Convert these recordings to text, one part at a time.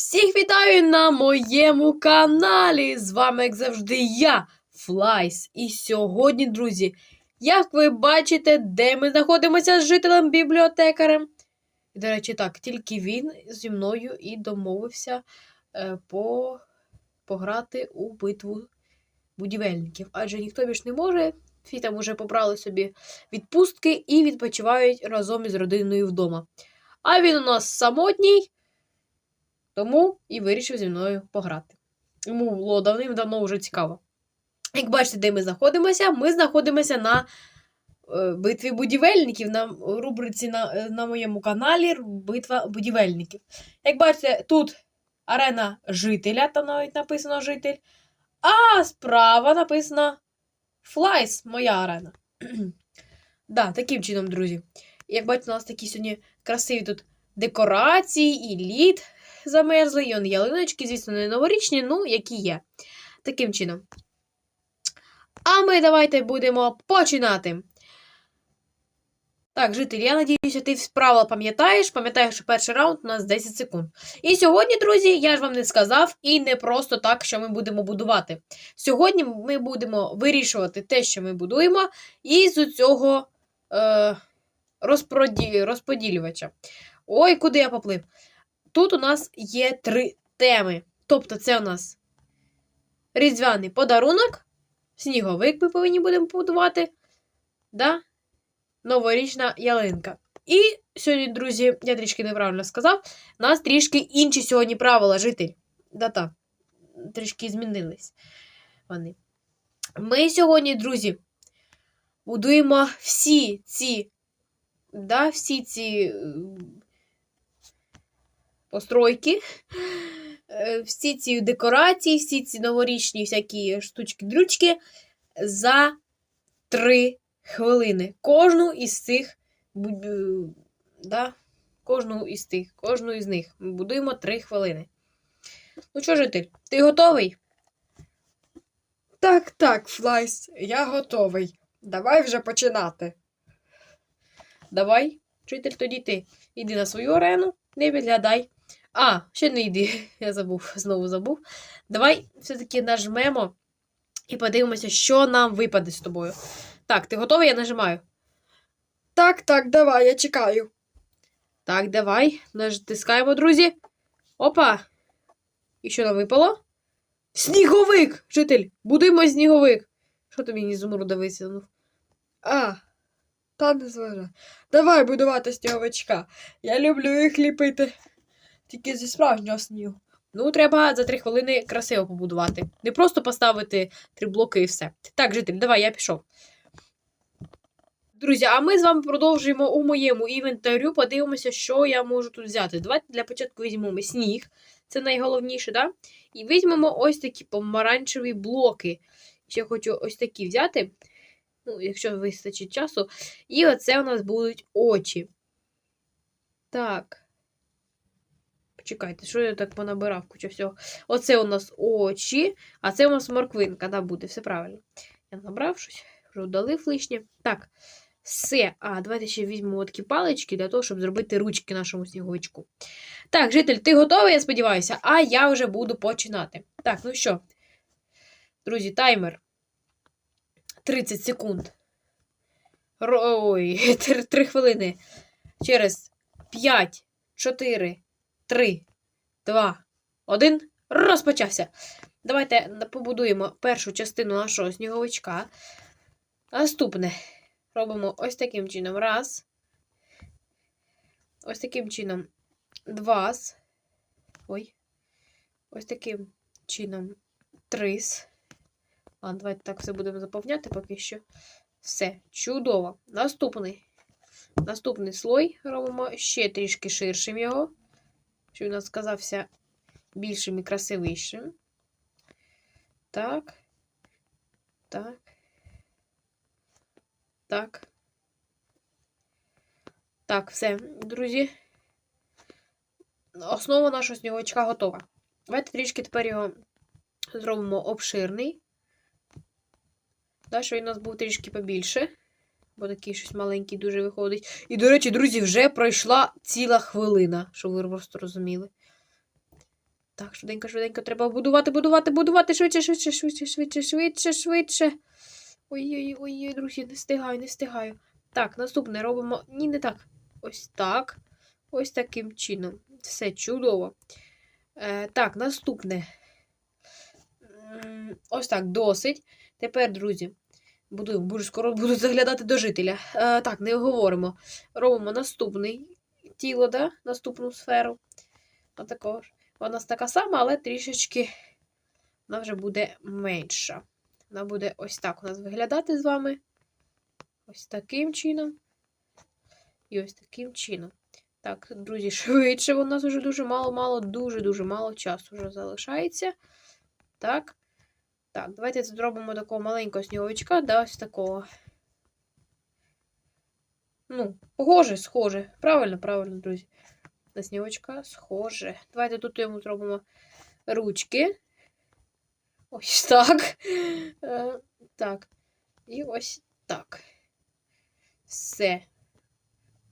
Всіх вітаю на моєму каналі! З вами, як завжди, я, Флайс. І сьогодні, друзі, як ви бачите, де ми знаходимося з жителем бібліотекарем. І, до речі, так, тільки він зі мною і домовився е, по... пограти у битву будівельників. Адже ніхто більш не може. Всі там уже побрали собі відпустки і відпочивають разом із родиною вдома. А він у нас самотній. Тому і вирішив зі мною пограти. Йому було давним-давно вже цікаво. Як бачите, де ми знаходимося? Ми знаходимося на е, битві будівельників на рубриці на, е, на моєму каналі Битва будівельників. Як бачите, тут арена жителя, там навіть написано житель. А справа написано Флайс, моя арена. да, таким чином, друзі. Як бачите, у нас такі сьогодні красиві тут декорації і лід замерзли, і он ялиночки, звісно, не новорічні, ну, які є. Таким чином. А ми давайте будемо починати. Так, житель, я надіюся, ти правила пам'ятаєш. Пам'ятаєш, що перший раунд у нас 10 секунд. І сьогодні, друзі, я ж вам не сказав, і не просто так, що ми будемо будувати. Сьогодні ми будемо вирішувати те, що ми будуємо, і з цього е, розподілювача. Ой, куди я поплив? Тут у нас є три теми. Тобто, це у нас різдвяний подарунок, сніговик ми повинні будемо будувати, да? новорічна ялинка. І сьогодні, друзі, я трішки неправильно сказав, у нас трішки інші сьогодні правила житель. Да-так, трішки змінились вони. Ми сьогодні, друзі, будуємо всі ці, да, всі ці постройки, е, всі ці декорації, всі ці новорічні всякі штучки-дрючки за 3 хвилини. Кожну із цих е, да, кожну із тих, кожну із них ми будуємо 3 хвилини. Ну що, житель, ти готовий? Так, так, Флайс, я готовий. Давай вже починати. Давай, житель, тоді ти. Іди на свою арену, не відглядай. А, ще не йди. Я забув, знову забув. Давай все-таки нажмемо і подивимося, що нам випаде з тобою. Так, ти готовий? Я нажимаю. Так, так, давай, я чекаю. Так, давай. Натискаємо, друзі. Опа. І що нам випало? Сніговик! Житель, будуємо сніговик. Що тобі ні зумруда висунув? А, та не зважай. Давай будувати сніговичка. Я люблю їх ліпити. Тільки зі справжнього снігу. Ну, треба за три хвилини красиво побудувати. Не просто поставити три блоки і все. Так, житель, давай, я пішов. Друзі, а ми з вами продовжуємо у моєму інвентарю. Подивимося, що я можу тут взяти. Давайте для початку візьмемо сніг. Це найголовніше, да? І візьмемо ось такі помаранчеві блоки. Ще хочу ось такі взяти. Ну, якщо вистачить часу. І оце у нас будуть очі. Так. Почекайте, що я так понабирав куча всього. Оце у нас очі, а це у нас морквинка, да, буде, все правильно. Я набрав щось, вже удалив лишнє. Так, все. А, давайте ще візьмемо такі палички для того, щоб зробити ручки нашому сніговичку. Так, житель, ти готовий, я сподіваюся, а я вже буду починати. Так, ну що, друзі, таймер. 30 секунд. Ой, 3 хвилини. Через 5, 4, 3, 2, 1. Розпочався. Давайте побудуємо першу частину нашого сніговичка. Наступне. Робимо ось таким чином. Раз. Ось таким чином. Два. Ой. Ось таким чином. Трис. Ладно, давайте так все будемо заповняти поки що. Все, чудово. Наступний. Наступний слой робимо ще трішки ширшим його. Щоб він сказався більшим і красивішим. Так. Так. Так. Так, все, друзі. Основа нашого сніговичка готова. Давайте трішки тепер його зробимо обширний. Так, щоб він у нас був трішки побільше. Бо такий щось маленький дуже виходить. І, до речі, друзі, вже пройшла ціла хвилина, щоб ви просто розуміли. Так, швиденько, швиденько, треба будувати, будувати, будувати, швидше, швидше, швидше, швидше, швидше, швидше. Ой-ой, ой, друзі, не встигаю, не встигаю. Так, наступне робимо. Ні, не так. Ось так. Ось таким чином. Все чудово. Е, так, наступне. Ось так, досить. Тепер, друзі, буду, буду скоро буду заглядати до жителя. Е, так, не говоримо. Робимо наступний тіло, да? наступну сферу. Отакож. Вона така сама, але трішечки вона вже буде менша. Вона буде ось так у нас виглядати з вами. Ось таким чином. І ось таким чином. Так, друзі, швидше, у нас вже дуже мало-мало, дуже-дуже мало часу вже залишається. Так. Так, давайте зробимо такого маленького сніговичка, да, ось такого. Ну, похоже, схоже. Правильно, правильно, друзі. На сніговичка схоже. Давайте тут йому зробимо ручки. Ось так. Е, так. І ось так. Все.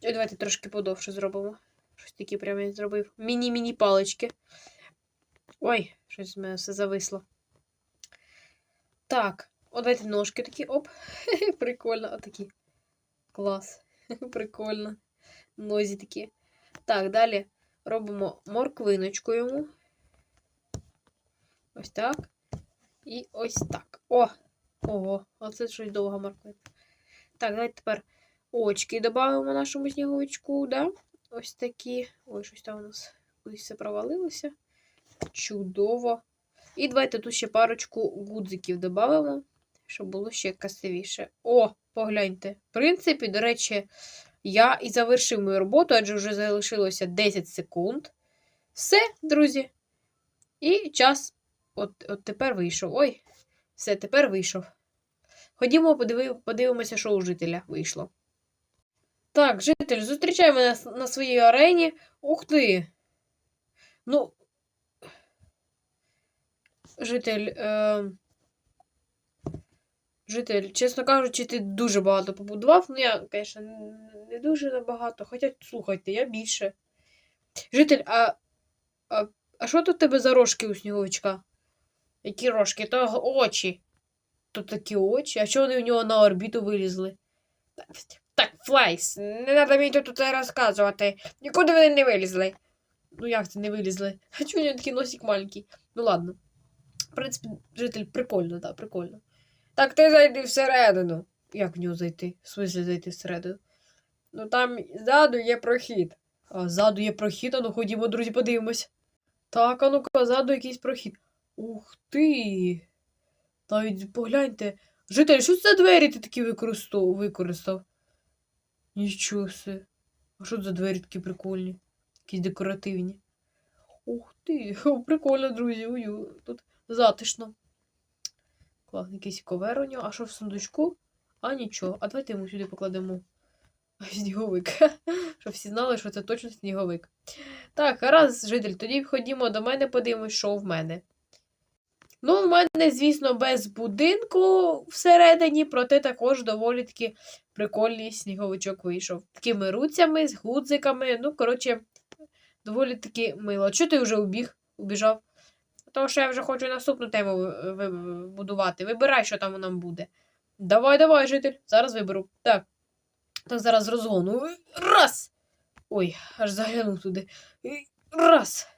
І давайте трошки подовше зробимо. Щось таке прямо я зробив. Міні-міні палички. Ой, щось в мене все зависло. Так, от давайте ножки такі. Оп. Прикольно. Отакі. Клас. Прикольно. Нозі такі. Так, далі робимо морквиночку йому. Ось так. І ось так. О! Ого, оце щось довга морквинка. Так, давайте тепер очки додамо нашому сніговичку, да? Ось такі. Ой, щось там у нас кудись все провалилося. Чудово. І давайте тут ще парочку гудзиків додамо, щоб було ще красивіше. О, погляньте. В принципі, до речі, я і завершив мою роботу, адже вже залишилося 10 секунд. Все, друзі. І час от, от тепер вийшов. Ой, все, тепер вийшов. Ходімо, подиви, подивимося, що у жителя вийшло. Так, житель, зустрічай мене на своїй арені. Ух ти. Ну. Житель. Е... Житель, чесно кажучи, ти дуже багато побудував. Ну, я, звісно, не дуже набагато. Хоча, слухайте, я більше. Житель, а. А, а що тут тебе за рожки у сніговичка? Які рожки? То очі. Тут такі очі. А чого вони у нього на орбіту вилізли? Так, Флайс, не треба мені тут розказувати. Нікуди вони не вилізли. Ну як це не вилізли? А чого у нього такий носик маленький? Ну ладно. В принципі, житель прикольно, так, прикольно. Так ти зайди всередину. Як в нього зайти? В смислі зайти всередину? Ну там ззаду є прохід. А ззаду є прохід, а ну ходімо, друзі, подивимось. Так, а ну-ка, ззаду якийсь прохід. Ух ти. Навіть погляньте. Житель, що це за двері ти такі використав? Нічого се. А що це за двері такі прикольні? Якісь декоративні. Ух ти, прикольно, друзі. Ую, тут затишно. Клас, якийсь ковер у нього. А що в сундучку? А нічого. А давайте йому сюди покладемо сніговик. Щоб всі знали, що це точно сніговик. Так, гаразд, житель, тоді ходімо до мене, подивимось, що в мене. Ну, в мене, звісно, без будинку всередині, проте також доволі таки прикольний сніговичок вийшов. Такими руцями, з гудзиками. Ну, коротше, доволі таки мило. Чого ти вже убіг, убіжав? Тому що я вже хочу наступну тему ви- будувати. Вибирай, що там нам буде. Давай, давай, житель. Зараз виберу. Так. Так, зараз розгону. Раз! Ой, аж заглянув туди. Раз.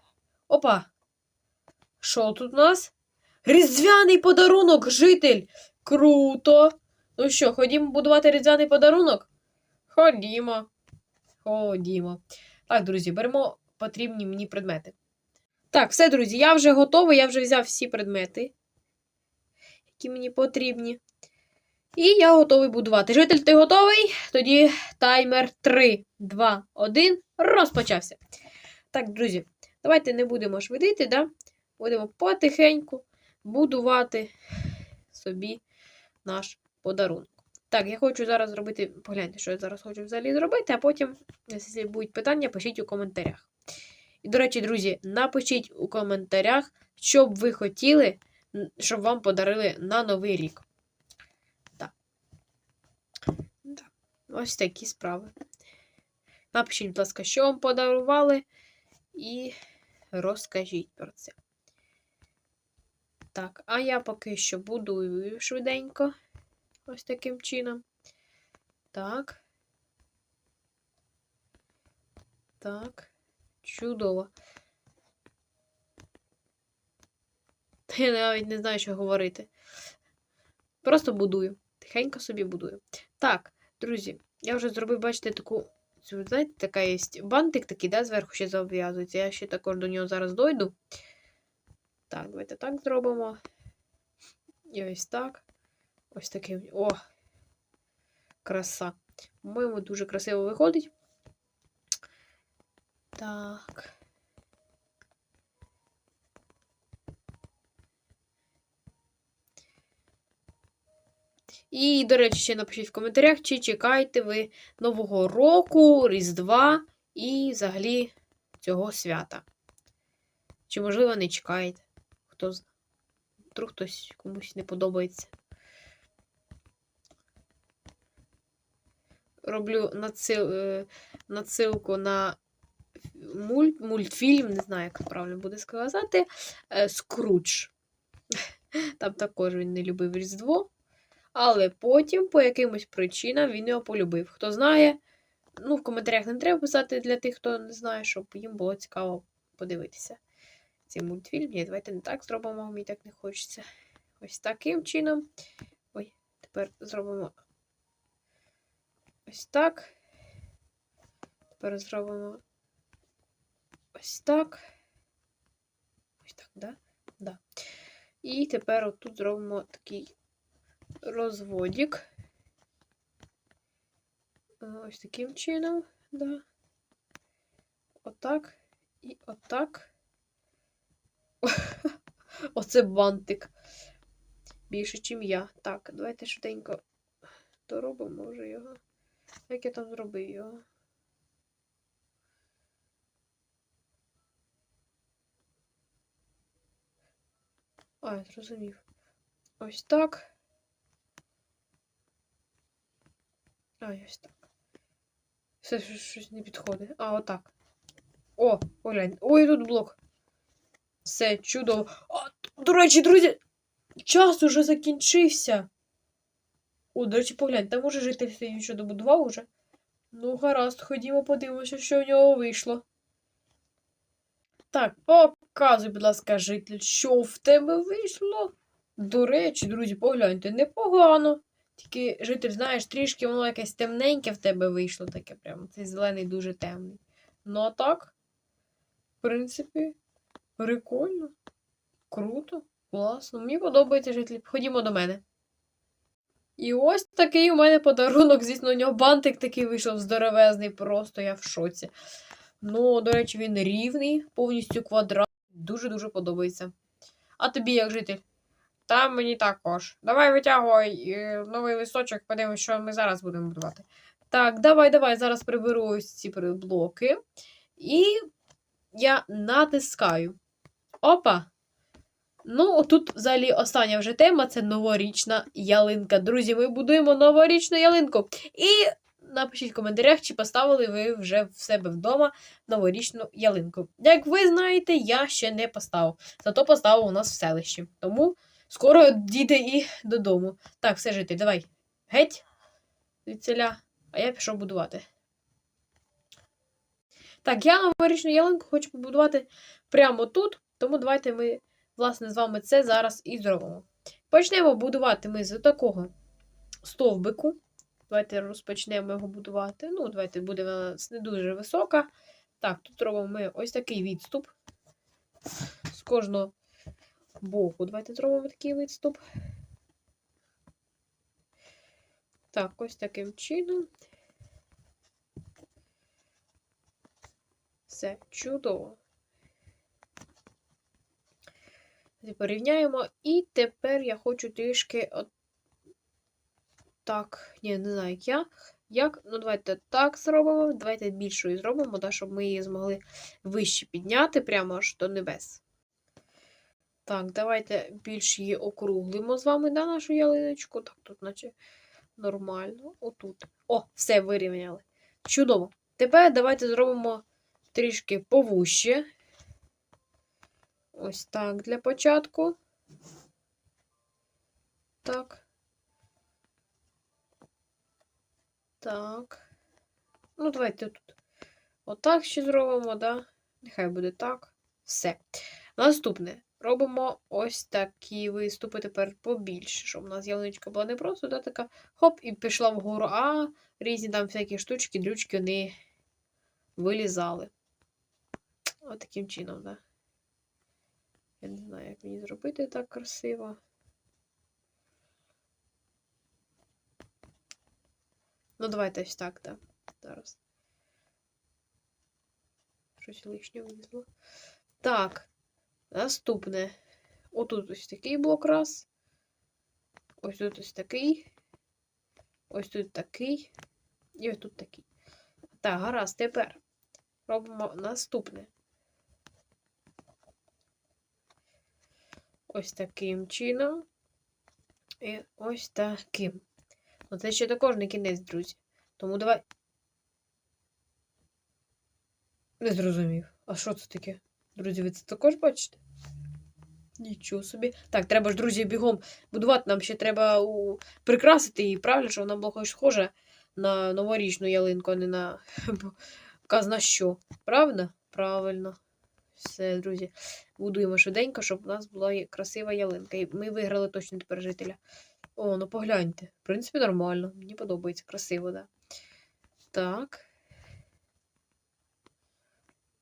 Опа. Що тут у нас? Різдвяний подарунок, житель! Круто! Ну що, ходімо будувати різдвяний подарунок? Ходімо. Ходімо. Так, друзі, беремо потрібні мені предмети. Так, все, друзі, я вже готовий, я вже взяв всі предмети, які мені потрібні. І я готовий будувати. Житель, ти готовий? Тоді таймер 3, 2, 1. Розпочався. Так, друзі, давайте не будемо швидити, да? будемо потихеньку будувати собі наш подарунок. Так, я хочу зараз зробити. Погляньте, що я зараз хочу взагалі зробити, а потім, якщо будуть питання, пишіть у коментарях. І, до речі, друзі, напишіть у коментарях, що б ви хотіли, щоб вам подарили на Новий рік. Так. Так. Ось такі справи. Напишіть, будь ласка, що вам подарували. І розкажіть про це. Так, а я поки що будую швиденько. Ось таким чином. Так. Так. Чудово. Та Я навіть не знаю, що говорити. Просто будую. Тихенько собі будую. Так, друзі, я вже зробив, бачите, таку. Знаєте, така є бантик такий, да, зверху ще зав'язується. Я ще також до нього зараз дойду. Так, давайте так зробимо. І ось так. Ось таким. О! Краса. По-моєму, дуже красиво виходить. Так. І, до речі, ще напишіть в коментарях, чи чекаєте ви Нового року, Різдва і взагалі цього свята. Чи, можливо, не чекаєте? Хто знає. Вдруг хтось комусь не подобається. Роблю е, надсилку на мульт, мультфільм, не знаю, як правильно буде сказати. е, Скрудж. Там також він не любив Різдво. Але потім, по якимось причинам, він його полюбив. Хто знає, ну, в коментарях не треба писати для тих, хто не знає, щоб їм було цікаво подивитися цей мультфільм. Ні, давайте не так зробимо, мені так не хочеться. Ось таким чином. Ой, тепер зробимо ось так. Тепер зробимо ось так. Ось так, да? Да. І тепер отут зробимо такий розводик. Е, Ось таким чином, да. Отак і отак. Оце бантик. Більше, ніж я. Так, давайте швиденько доробимо може його. Як я там зробив його? А, зрозумів. Ось так. А, ось так. Все щось- не підходить. А, отак. О, глянь. Ой, тут блок. Все, чудово. А, до речі, друзі, час уже закінчився. О, до речі, поглянь, там уже житель він що добудував уже. Ну, гаразд, ходімо подивимося, що в нього вийшло. Так, показуй, будь ласка, житель, що в тебе вийшло. До речі, друзі, погляньте, непогано. Тільки житель, знаєш, трішки воно якесь темненьке в тебе вийшло таке прямо. Цей зелений дуже темний. Ну а так, в принципі, прикольно. Круто, класно. Мені подобається житель. Ходімо до мене. І ось такий у мене подарунок, звісно, у нього бантик такий вийшов здоровезний, просто я в шоці. Ну, до речі, він рівний, повністю квадрат. Дуже-дуже подобається. А тобі як житель? Та мені також. Давай витягуй е, новий листочок, подивимось, що ми зараз будемо будувати. Так, давай, давай, зараз приберу ось ці блоки. І я натискаю. Опа! Ну, тут взагалі остання вже тема це новорічна ялинка. Друзі, ми будуємо новорічну ялинку. І напишіть в коментарях, чи поставили ви вже в себе вдома новорічну ялинку. Як ви знаєте, я ще не поставив. Зато поставив у нас в селищі. Тому скоро дійде і додому. Так, все жити, давай. Геть від селя. А я пішов будувати. Так, я новорічну ялинку хочу побудувати прямо тут. Тому давайте ми, власне, з вами це зараз і зробимо. Почнемо будувати ми з такого стовбику. Давайте розпочнемо його будувати. Ну, давайте буде вона не дуже висока. Так, тут робимо ми ось такий відступ. З кожного боку. Давайте зробимо такий відступ. Так, ось таким чином. Все чудово. Порівняємо. І тепер я хочу трішки от так. Ні, не знаю, як я. Як? Ну, давайте так зробимо. Давайте більшою зробимо, так, щоб ми її змогли вище підняти, прямо аж до небес. Так, давайте більш її округлимо з вами, да, нашу ялиночку. Так, тут, наче нормально. Отут. О, все вирівняли. Чудово. Тепер давайте зробимо трішки повуще. ось так для початку. Так. Так. Ну, давайте тут. Отак ще зробимо, да? Нехай буде так. Все. Наступне. Робимо ось такі виступи тепер побільше, щоб у нас ялиночка була не просто да, така хоп, і пішла вгору, а різні там всякі штучки, дрючки вони вилізали. Ось таким чином, да. Я не знаю, як мені зробити так красиво. Ну, давайте ось так, да. Зараз. Щось лишнє вилізло. Так. Наступне. Отут ось такий блок раз. Ось тут ось такий. Ось тут такий. І ось тут такий. Так, гаразд, тепер робимо наступне. Ось таким чином. І ось таким. Ну, це ще також не кінець, друзі. Тому давай. Не зрозумів. А що це таке? Друзі, ви це також бачите? Нічого собі. Так, треба ж, друзі, бігом будувати. Нам ще треба у... прикрасити її, правильно, щоб вона була хоч схожа на новорічну ялинку, а не на казна що. Правда? Правильно. Все, друзі. Будуємо швиденько, щоб у нас була красива ялинка. І ми виграли точно тепер жителя. О, ну погляньте. В принципі, нормально. Мені подобається. Красиво, да. Так.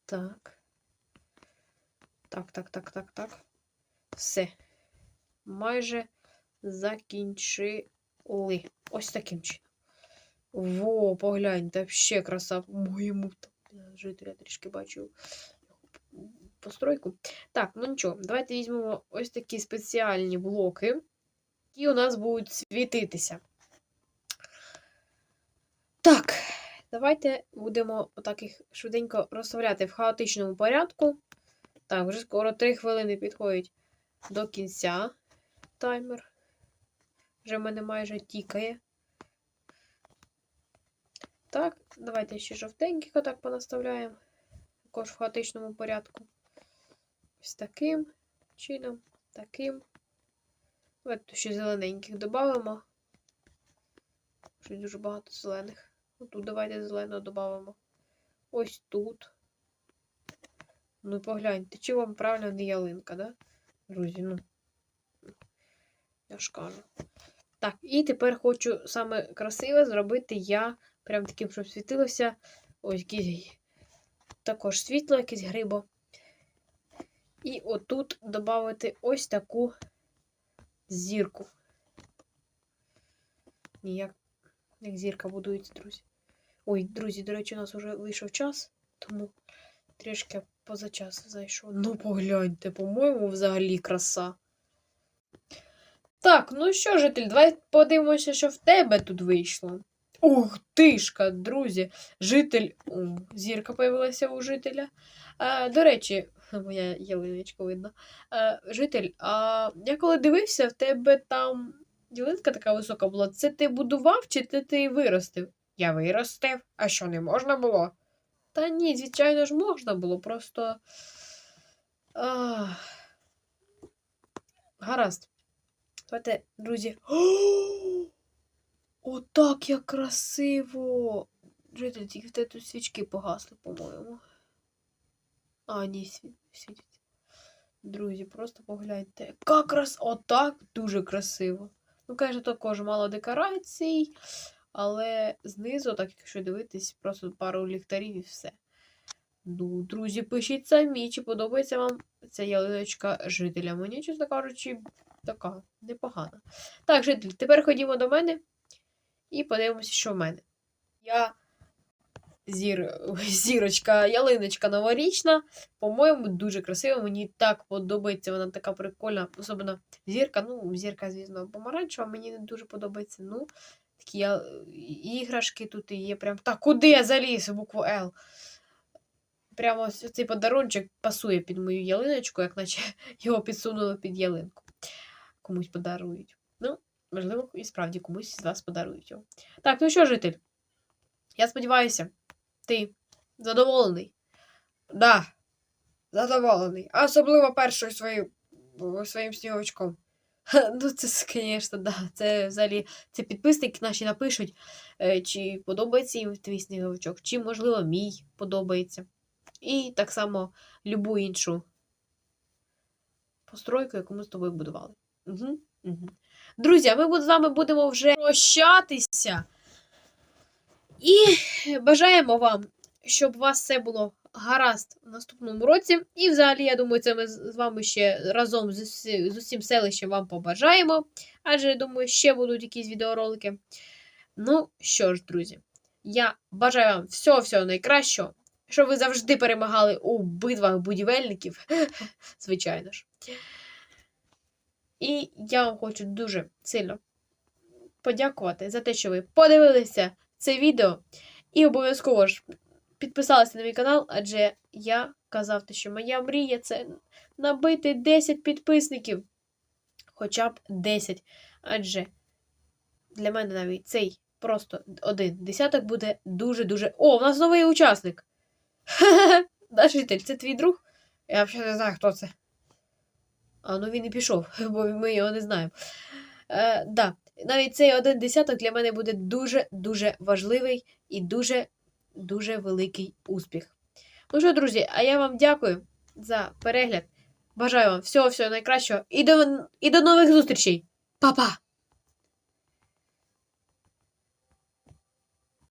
Так. Так, так, так, так, так. Все. Майже закінчили. Ось таким чином. Во, погляньте, вообще краса. Моєму жителя трішки бачу постройку. Так, ну нічого, давайте візьмемо ось такі спеціальні блоки, які у нас будуть світитися. Так, давайте будемо отак їх швиденько розставляти в хаотичному порядку. Так, вже скоро 3 хвилини підходить до кінця таймер. Вже в мене майже тікає. Так, давайте ще жовтеньких отак понаставляємо. Також в хаотичному порядку. Ось таким чином, таким. Давайте ще зелененьких додамо. Щось дуже багато зелених. Тут давайте зеленого додамо. Ось тут. Ну, погляньте, чи вам правильно не ялинка, да? Друзі, ну. Я ж кажу. Так, і тепер хочу саме красиве зробити я прям таким, щоб світилося. Ось якийсь також світло, якесь грибо. І отут додати ось таку зірку. Ніяк, як зірка будується, друзі. Ой, друзі, до речі, у нас вже вийшов час, тому трішки поза час зайшов. Ну, погляньте, по-моєму, взагалі краса. Так, ну що, житель, давай подивимося, що в тебе тут вийшло. Ух тишка, друзі. Житель. О, зірка появилася у жителя. А, до речі, моя ялиночка видно. А, житель, а я коли дивився, в тебе там ялинка така висока була. Це ти будував чи ти, ти виростив? Я виростив. А що не можна було? Та ні, звичайно ж, можна було, просто. А... Гаразд. Давайте, друзі. Отак як красиво! Житель, тільки в тебе тут свічки погасли, по-моєму. А, ні, сві- Друзі, просто погляньте. Яка крас... Отак дуже красиво. Ну, каже, також мало декорацій, але знизу, так якщо дивитись, просто пару ліхтарів і все. Ну, друзі, пишіть самі, чи подобається вам ця ялиночка жителя. Мені, чесно кажучи, така непогана. Так, житель, тепер ходімо до мене і подивимося, що в мене. Я зір... зірочка, ялиночка новорічна. По-моєму, дуже красива. Мені так подобається. Вона така прикольна. Особливо зірка. Ну, зірка, звісно, помаранчева, мені не дуже подобається. Ну, такі я... іграшки тут і є. Прям. Так, куди я заліз букву Л? Прямо цей подарунчик пасує під мою ялиночку, як наче його підсунули під ялинку. Комусь подарують. Ну, можливо, і справді комусь з вас подарують його. Так, ну що, житель? Я сподіваюся, ти задоволений. Да. задоволений. Особливо першою своєю, своїм сніговичком. Ну, це, звісно, да. Це взагалі це підписники наші напишуть, е, чи подобається їм твій сніговичок, чи, можливо, мій подобається. І так само любу іншу постройку, яку ми з тобою будували. Угу, угу. Друзі, ми з вами будемо вже прощатися. І бажаємо вам, щоб у вас все було гаразд в наступному році. І взагалі, я думаю, це ми з вами ще разом з усім селищем вам побажаємо. Адже я думаю, ще будуть якісь відеоролики. Ну що ж, друзі, я бажаю вам всього-всього найкращого, щоб ви завжди перемагали у битвах будівельників, звичайно ж. І я вам хочу дуже сильно подякувати за те, що ви подивилися це відео. І обов'язково ж підписалися на мій канал, адже я казав, що моя мрія це набити 10 підписників. Хоча б 10. Адже для мене навіть цей просто один десяток буде дуже-дуже. О, у нас новий учасник. Да, житель, це твій друг? Я взагалі не знаю, хто це. А ну він і пішов, бо ми його не знаємо. Е, да. Навіть цей один десяток для мене буде дуже-дуже важливий і дуже-дуже великий успіх. Ну що, друзі, а я вам дякую за перегляд. Бажаю вам всього-всього найкращого і до, і до нових зустрічей. Па-па!